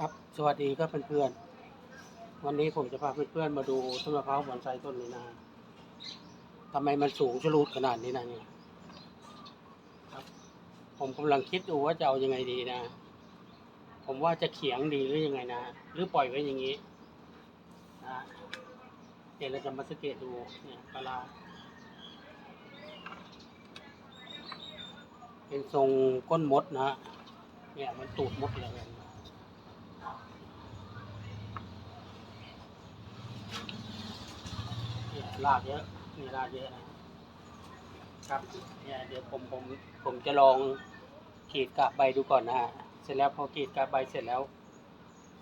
ครับสวัสดีครับเพื่อนๆ วันนี้ผมจะพาเพื่อนๆมาดูต้นมะพร้าวบอนไซต้นนี้นะทำไมมันสูงชะลูดขนาดนี้นะเนี่ยครับ ผมกำลังคิดดูว่าจะเอายังไงดีนะ ผมว่าจะเขียงดีหรือยังไงนะ หรือปล่อยไว้อย่างนี้นะเดี๋ยวเราจะมาสังเกตดูเนี่ยกะลาเป็นทรงก้นมดนะฮะเนี่ยมันตูดมดเลยนะเนี่ย ลากเยอะนี่ลากเยอะนะครับเนี่ยเดี๋ยวผมผมผมจะลองกรีดกาบใบดูก่อนนะฮะเสร็จแล้วพอกรีดกาบใบเสร็จแล้ว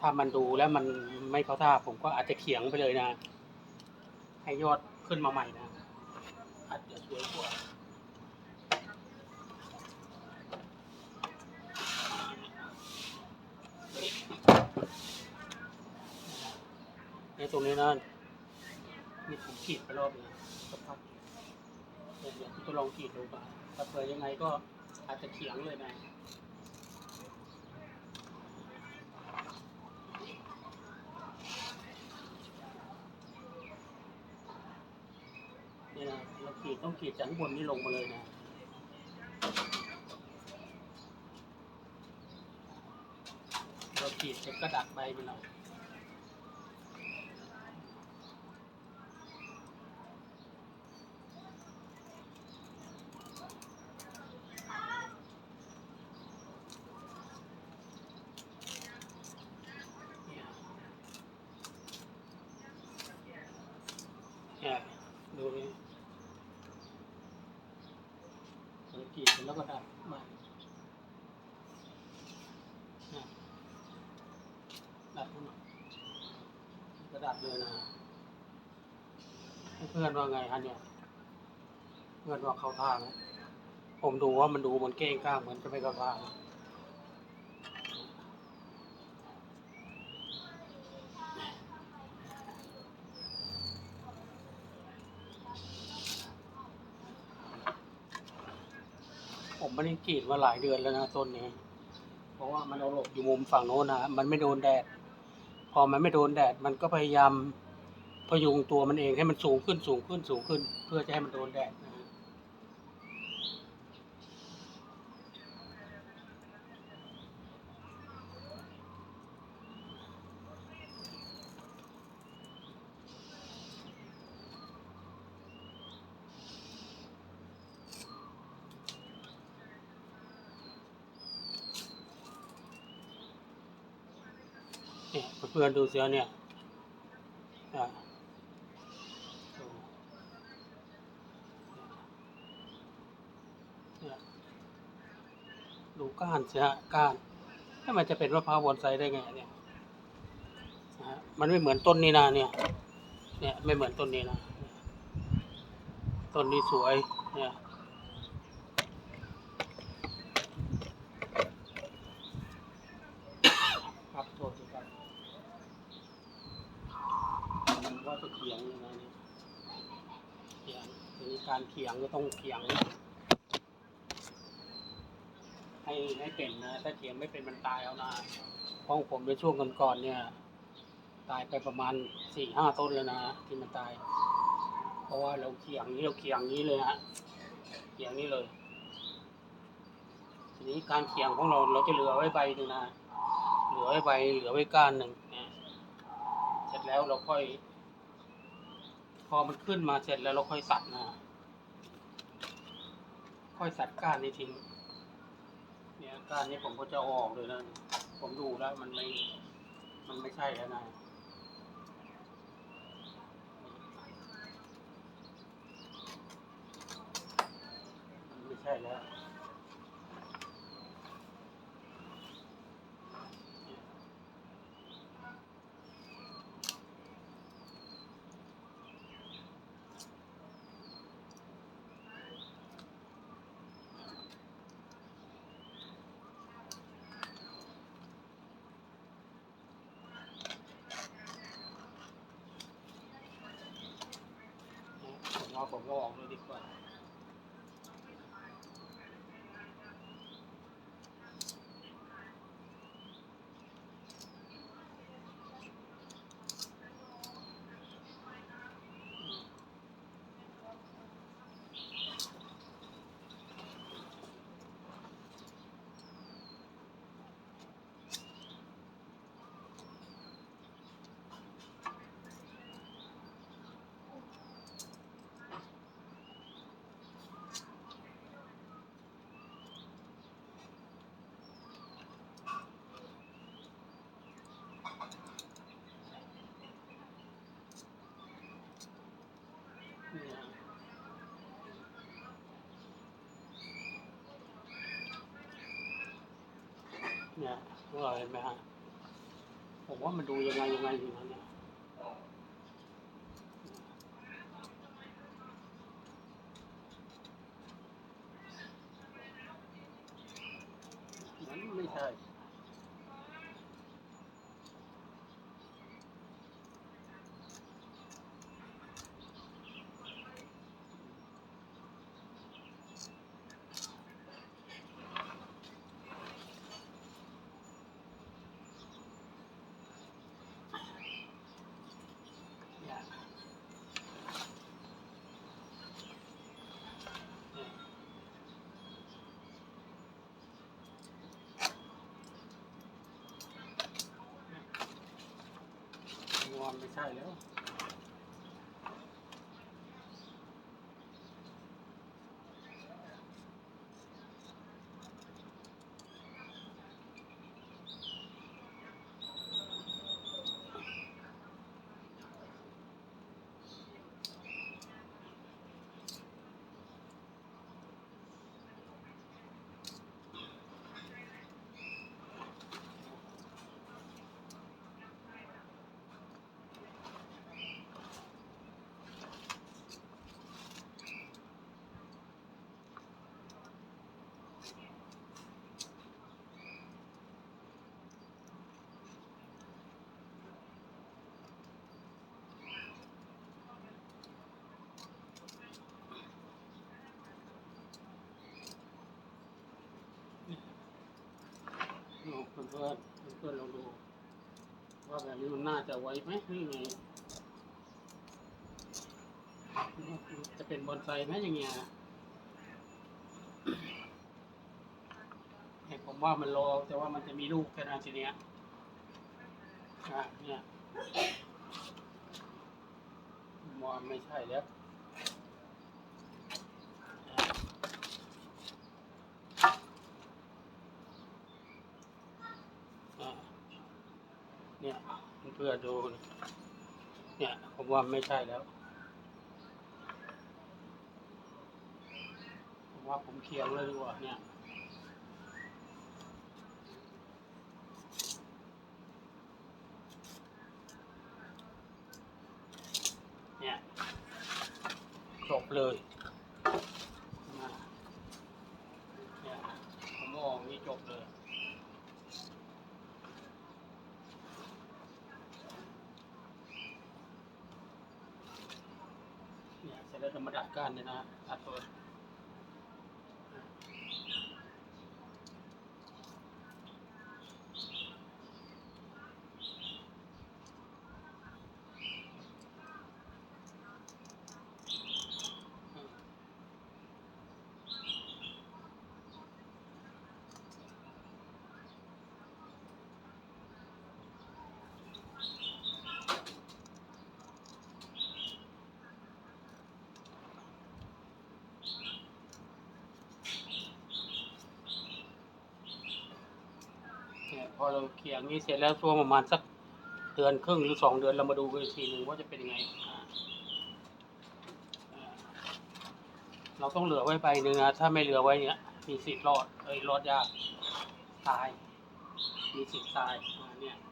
ถ้ามันดูแล้วมันไม่เข้าท่า ผมก็อาจจะเขียงไปเลยนะ ให้ยอดขึ้นมาใหม่นะอาจจะสวยกว่าในตรงนี้นะ มีผมขีดไปรอบนึงสักพักเดี๋ยวเดียวผมจะลองขีดดูก่อนถ้าเผื่อยังไงก็อาจจะเขียงเลยนะนี่นะเราขีดต้องขีดจากข้างบนนี่ลงมาเลยนะเราขีดเสร็จก็ดัดใบไปหน่อยเลยเนี่ยดูนี่ ขีดเสร็จแล้วก็ดัดใหม่เนี่ยดัดให้หน่อยก็ดัดเลยนะเพื่อนว่าไงฮะเนี่ย เพื่อนว่าเขาท่าไหมผมดูว่ามันดูเหมันเก้งก้างเหมือนจะไม่เข้าท่านะ ผมไม่ได้กรีดมาหลายเดือนแล้วนะต้นนี้ เพราะว่ามันเอาหลบอยู่มุมฝั่งโน้นนะมันไม่โดนแดด พอมันไม่โดนแดด มันก็พยายามพยุงตัวมันเองให้มันสูงขึ้นสูงขึ้นสูงขึ้น เพื่อจะให้มันโดนแดด เพื่อนดูเสียเนี่ยอะดูเนี่ยดูก้านเสียก้านถ้ามันจะเป็นมะพร้าวบอนไซได้ไงเนี่ยมันไม่เหมือนต้นนี้นะเนี่ย เนี่ยไม่เหมือนต้นนี้นะ ต้นนี้สวย เนี่ยครับโทษทีครับมันว่าจะเขียงยังไงเนี่ยเขียงทีนี้ การเขียงก็ต้องเขียง ให้ให้เป็นนะถ้าเขียงไม่เป็นมันตายเอานะห้องผมในช่วงก่อนๆเนี่ย ตายไปประมาณสี่ห้าต้นแล้วนะที่มันตาย เพราะว่าเราเขียงนี้เราเขียงนี้เลยนะเขียงนี้เลยทีนี้การเขียงของเราเราจะเหลือไว้ใบหนึ่งนะเหลือไว้ใบเหลือไว้ก้านหนึ่งเสร็จแล้วเราค่อย พอมันขึ้นมาเสร็จแล้วเราค่อยสัดนะ ค่อยสัดก้านนี้ทิ้ง เนี่ยก้านนี้ผมก็จะอออกเลยนะ ผมดูแล้วมันไม่ มันไม่ใช่แล้วนะมันไม่ใช่แล้ว ผมว่าผมก็ออกเลยดีกว่า เนี่ยว่าเห็นไหมฮะผมว่ามันดูยังไงยังไงอยู่นะเนี่ยมันไม่ใช่ เนี่ยเนี่ยง อนไม่ใช่แล้ว เพื่อนเพื่อนเพื่อนๆลองดูว่าแบบนี้มันน่าจะไว้ไหมหรือไงจะเป็นบอนไซไหมอย่างเงี้ยเนี่ผมว่ามันรอแต่ว่ามันจะมีลูกแค่นั้นทีเนี้ยอะเนี่ยมว่าไม่ใช่แล้วอะเนี่ยเพื่อดู เนี่ยผมว่าไม่ใช่แล้วผมว่าผมเคียงเลยดีกว่าเนี่ยเนี่ยจบเลยมาเนี่ยผมมองนี่จบเลย เนี่ยเสร็จแล้วจะมาดัดก้านเนี่ยนะตัดตัวเนี่ยพ อเราเขียงนี้เสร็จแล้วช่วงประมาณสักเดือนครึ่งหรือสองเดือนเรามาดูกันอีกทีหนึ่งว่าจะเป็นยังไง เราต้องเหลือไว้ใบหนึ่งนะถ้าไม่เหลือไว้เนี้ยมีสิทธิ์รอดเอ้ยรอดยากตาย มีสิทธิ์ตายอ่าเนี่ยเนี่ย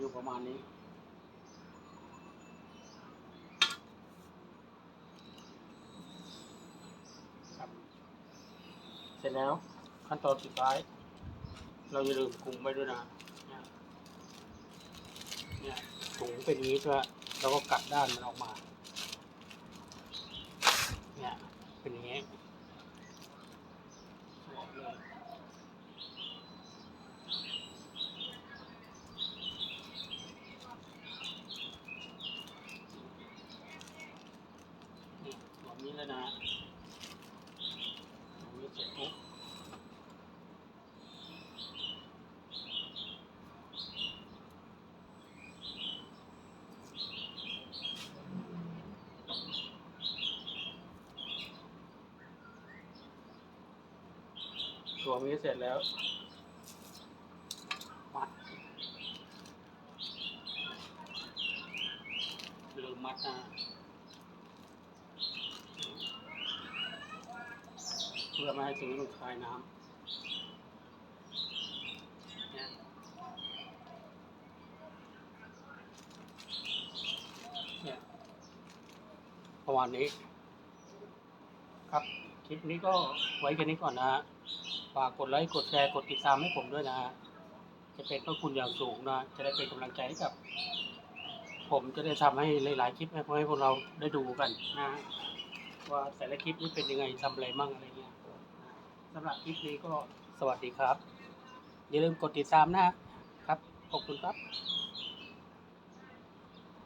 อยู่ประมาณนี้ ครับ เสร็จแล้ว ขั้นตอนสุดท้าย เราจะลืมคุ้งไปด้วยนะเนี่ยถุงเป็นนี้ใช่ไหมเรก็กัดด้านมันออกมา เนี่ย เป็นอย่างนี้ วนี้เสร็จแล้วมัดลืมมัดนะเพื่อไม่ให้ตรงนี้มันคายน้ำเนี่ยเนี่ยประมาณนี้ ลิปนี้ก็ไว้แค่นี้ก่อนนะฮะ ฝากกดไลค์ กดแชร์ กดติดตามให้ผมด้วยนะฮะ จะเป็นพระคุณอย่างสูงนะ จะได้เป็นกำลังใจให้กับ ผมจะได้ทำให้หลายๆคลิปให้พวกเราได้ดูกันนะฮะว่าแต่ละคลิปนี้เป็นยังไงทำอะไรมั่งอะไรเงี้ยสำหรับคลิปนี้ก็สวัสดีครับ อย่าลืมกดติดตามนะฮะครับ ขอบคุณครับ